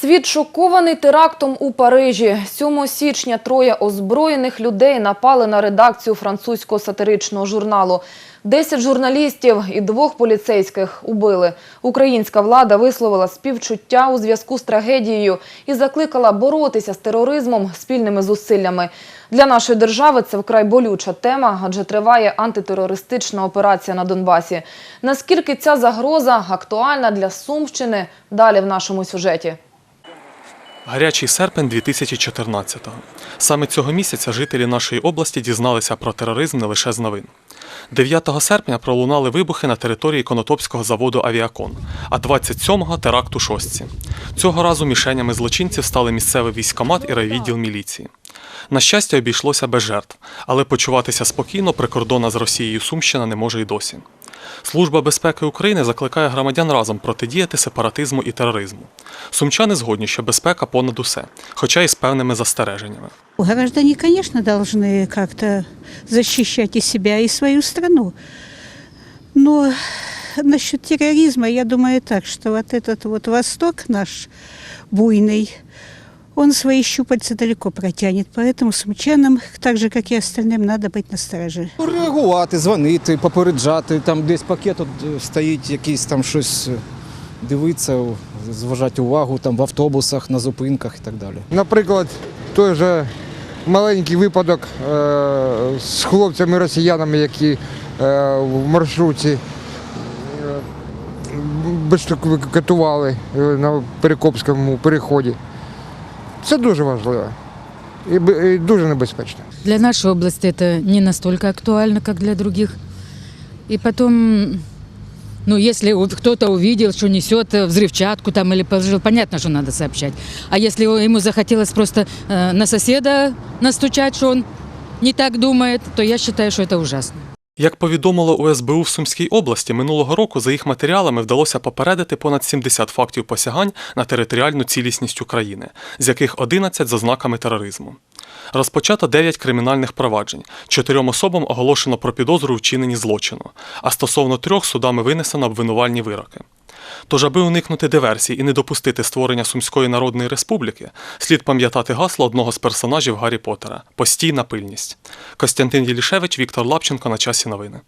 Світ шокований терактом у Парижі. 7 січня троє озброєних людей напали на редакцію французького сатиричного журналу. Десять журналістів і двох поліцейських убили. Українська влада висловила співчуття у зв'язку з трагедією і закликала боротися з тероризмом спільними зусиллями. Для нашої держави це вкрай болюча тема, адже триває антитерористична операція на Донбасі. Наскільки ця загроза актуальна для Сумщини? Далі в нашому сюжеті. Гарячий серпень 2014-го. Саме цього місяця жителі нашої області дізналися про тероризм не лише з новин. 9 серпня пролунали вибухи на території Конотопського заводу Авіакон, а 27-го – теракт у Шостці. Цього разу мішенями злочинців стали місцевий військкомат і райвідділ міліції. На щастя, обійшлося без жертв, але почуватися спокійно прикордонна з Росією Сумщина не може й досі. Служба безпеки України закликає громадян разом протидіяти сепаратизму і тероризму. Сумчани згодні, що безпека понад усе, хоча й з певними застереженнями. Граждане, конечно, должны как-то защищать и себя, и свою страну. Но насчет терроризма, я думаю так, что вот этот вот Восток наш буйный, он свои щупальца далеко протянет. Поэтому сумчанам, так же, как и остальным, надо быть настороже. Ну, Реагувати, дзвонити, попереджати, там десь пакет от, е, стоїть, якийсь там щось е, дивитися, зважати увагу там в автобусах, на зупинках і так далі. Наприклад, той же маленький випадок е, з хлопцями-росіянами, які е, в маршруті е, безстук- катували е, на Перекопському переході. Це дуже важливо і, б- і дуже небезпечно. Для нашей области это не настолько актуально, как для других. И потом, ну, если вот кто-то увидел, что несет э, взрывчатку там или положил, понятно, что надо сообщать. А если его- ему захотелось просто э, на соседа настучать, что он не так думает, то я считаю, что это ужасно. Як повідомило УСБУ в Сумській області, минулого року за їх матеріалами вдалося попередити понад 70 фактів посягань на територіальну цілісність України, з яких 11 з ознаками тероризму. Розпочато 9 кримінальних проваджень, чотирьом особам оголошено про підозру у вчиненні злочину, а стосовно трьох судами винесено обвинувальні вироки. Тож, аби уникнути диверсій і не допустити створення Сумської Народної Республіки, слід пам'ятати гасло одного з персонажів Гаррі Поттера – постійна пильність. Костянтин Єлішевич, Віктор Лапченко на часі новини.